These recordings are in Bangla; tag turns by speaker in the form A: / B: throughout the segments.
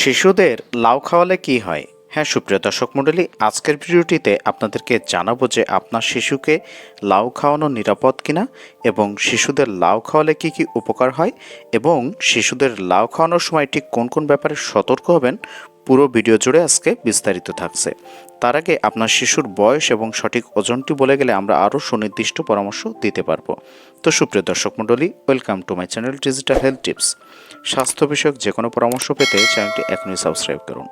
A: শিশুদের লাউ খাওয়ালে কি হয়? হ্যাঁ সুপ্রিয় দর্শক মণ্ডলী, আজকের ভিডিওটিতে আপনাদেরকে জানাব যে আপনার শিশুকে লাউ খাওয়ানো নিরাপদ কিনা এবং শিশুদের লাউ খাওয়ালে কি কি উপকার হয় এবং শিশুদের লাউ খাওয়ানোর সময় ঠিক কোন কোন ব্যাপারে সতর্ক হবেন পুরো ভিডিও জুড়ে আজকে বিস্তারিত থাকছে। তার আগে আপনার শিশুর বয়স এবং সঠিক ওজনটি বলে গেলে আমরা আরও সুনির্দিষ্ট পরামর্শ দিতে পারব। তো সুপ্রিয় দর্শক মণ্ডলী welcome to my channel digital health tips স্বাস্থ্য বিষয়ক যে কোনো পরামর্শ পেতে চ্যানেলটি এখনই সাবস্ক্রাইব করুন।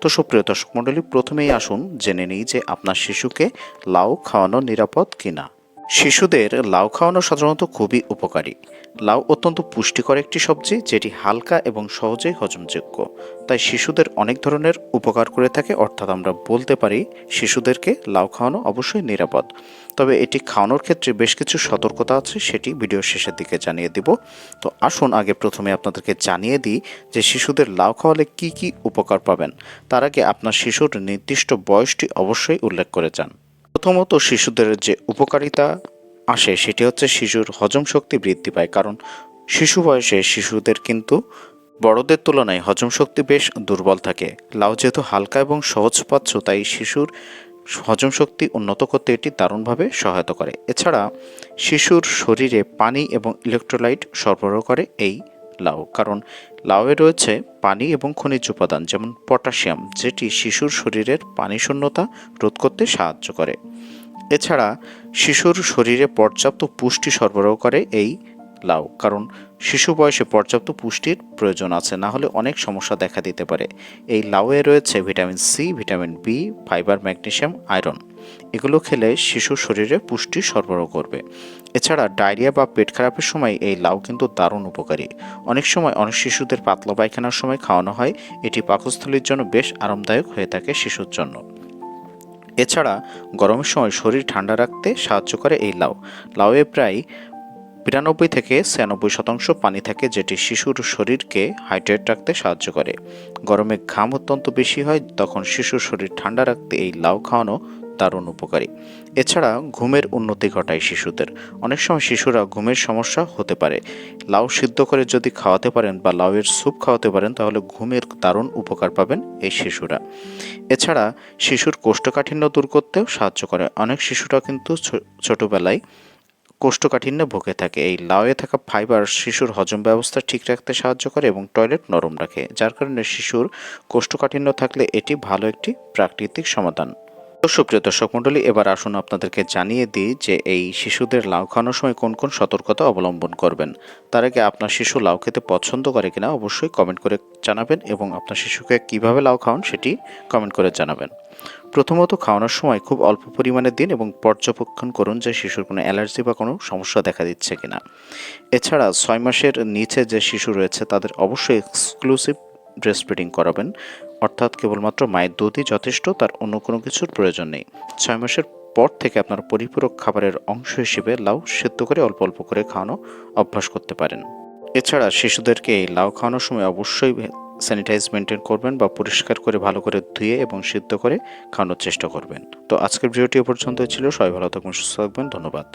A: তো সুপ্রিয় দর্শক মণ্ডলী, প্রথমেই আসুন জেনে নিই যে আপনার শিশুকে লাউ খাওয়ানো নিরাপদ কিনা। শিশুদের লাউ খাওয়ানো সাধারণত খুবই উপকারী। লাউ অত্যন্ত পুষ্টিকর একটি সবজি, যেটি হালকা এবং সহজেই হজমযোগ্য। তাই শিশুদের অনেক ধরনের উপকার করে থাকে, অর্থাৎ আমরা বলতে পারি শিশুদেরকে লাউ খাওয়ানো অবশ্যই নিরাপদ। তবে এটি খাওয়ানোর ক্ষেত্রে বেশ কিছু সতর্কতা আছে, সেটি ভিডিও শেষের দিকে জানিয়ে দিব। তো আসুন আগে প্রথমে আপনাদেরকে জানিয়ে দিই যে শিশুদের লাউ খাওয়ালে কি কি উপকার পাবেন। তার আগে আপনার শিশুর নির্দিষ্ট বয়সটি অবশ্যই উল্লেখ করে যান। প্রথমত শিশুদের যে উপকারিতা আসে, সেটি হচ্ছে শিশুর হজম শক্তি বৃদ্ধি পায়, কারণ শিশু বয়সে শিশুদের কিন্তু বড়দের তুলনায় হজম শক্তি বেশ দুর্বল থাকে। লাউ যেহেতু হালকা এবং সহজ পাচ্ছ তাই শিশুর হজম শক্তি উন্নত করতে এটি দারুণভাবে সহায়তা করে। এছাড়া শিশুর শরীরে পানি এবং ইলেকট্রোলাইট সরবরাহ করে এই লাউ, কারণ লাউয়ে রয়েছে পানি এবং খনিজ উপাদান, যেমন পটাশিয়াম, যেটি শিশুর শরীরের পানি শূন্যতা রোধ করতে সাহায্য করে। এছাড়া শিশুর শরীরে পর্যাপ্ত পুষ্টি সরবরাহ করে এই লাউ, কারণ শিশু বয়সে পর্যাপ্ত পুষ্টির প্রয়োজন আছে, না হলে অনেক সমস্যা দেখা দিতে পারে। এই লাউয়ে রয়েছে vitamin C vitamin B fibre, magnesium, iron. এগুলো খেলে শিশুর শরীরে পুষ্টি সরবরাহ করবে। এছাড়া ডায়রিয়া বা পেট খারাপের সময় এই লাউ কিন্তু দারুণ উপকারী। অনেক সময় অনেক শিশুদের পাতলা পায়খানার সময় খাওয়ানো হয়। এটি পাকস্থলীর জন্য বেশ আরামদায়ক হয়ে থাকে শিশুর জন্য। এছাড়া গরমের সময় শরীর ঠান্ডা রাখতে সাহায্য করে এই লাউ। লাউয়ে প্রায় বিরানব্বই থেকে ছিয়ানব্বই শতাংশ পানি থাকে যেটি শিশুর শরীরকে হাইড্রেট রাখতে সাহায্য করে। গরমে ঘাম অত্যন্ত বেশি হয়, তখন শিশুর শরীর ঠান্ডা রাখতে এই লাউ খাওয়ানো দারুণ উপকারী। এছাড়া ঘুমের উন্নতি ঘটায় শিশুদের। অনেক সময় শিশুরা ঘুমের সমস্যা হতে পারে। লাউ সিদ্ধ করে যদি খাওয়াতে পারেন বা লাউয়ের স্যুপ খাওয়াতে পারেন, তাহলে ঘুমের দারুণ উপকার পাবেন এই শিশুরা। এছাড়া শিশুর কোষ্ঠকাঠিন্য দূর করতেও সাহায্য করে। অনেক শিশুরা কিন্তু ছোটোবেলায় কোষ্ঠকাঠিন্যে ভুগে থাকে। এই লাউয়ে থাকা ফাইবার শিশুর হজম ব্যবস্থা ঠিক রাখতে সাহায্য করে এবং টয়লেট নরম রাখে, যার কারণে শিশুর কোষ্ঠকাঠিন্য থাকলে এটি ভালো একটি প্রাকৃতিক সমাধান। সুপ্রিয় দর্শক মণ্ডলী, এবার আসুন আপনাদেরকে জানিয়ে দিই যে এই শিশুদের লাউ খাওয়ানোর সময় কোন কোন সতর্কতা অবলম্বন করবেন। তার আগে আপনার শিশু লাউ খেতে পছন্দ করে কিনা অবশ্যই কমেন্ট করে জানাবেন এবং আপনার শিশুকে কীভাবে লাউ খাওয়ান সেটি কমেন্ট করে জানাবেন। প্রথমত, খাওয়ানোর সময় খুব অল্প পরিমাণে দিন এবং পর্যবেক্ষণ করুন যে শিশুর কোনো অ্যালার্জি বা কোনো সমস্যা দেখা দিচ্ছে কিনা। এছাড়া ছয় মাসের নিচে যে শিশু রয়েছে, তাদের অবশ্যই এক্সক্লুসিভ ব্রেস্ট ফিডিং করাবেন। অর্থাৎ কেবলমাত্র মায়ের দুধই যথেষ্ট, তার অন্য কোনো কিছুর প্রয়োজন নেই। ছয় মাসের পর থেকে আপনার পরিপূরক খাবারের অংশ হিসেবে লাউ সেদ্ধ করে অল্প অল্প করে খাওয়ানো অভ্যাস করতে পারেন। এছাড়া শিশুদেরকে এই লাউ খাওয়ানোর সময় অবশ্যই স্যানিটাইজ মেনটেন করবেন বা পরিষ্কার করে ভালো করে ধুয়ে এবং সিদ্ধ করে খাওয়ানোর চেষ্টা করবেন। তো আজকের ভিডিওটি পর্যন্ত ছিল। সবাই ভালো থাকবেন সুস্থ থাকবেন। ধন্যবাদ।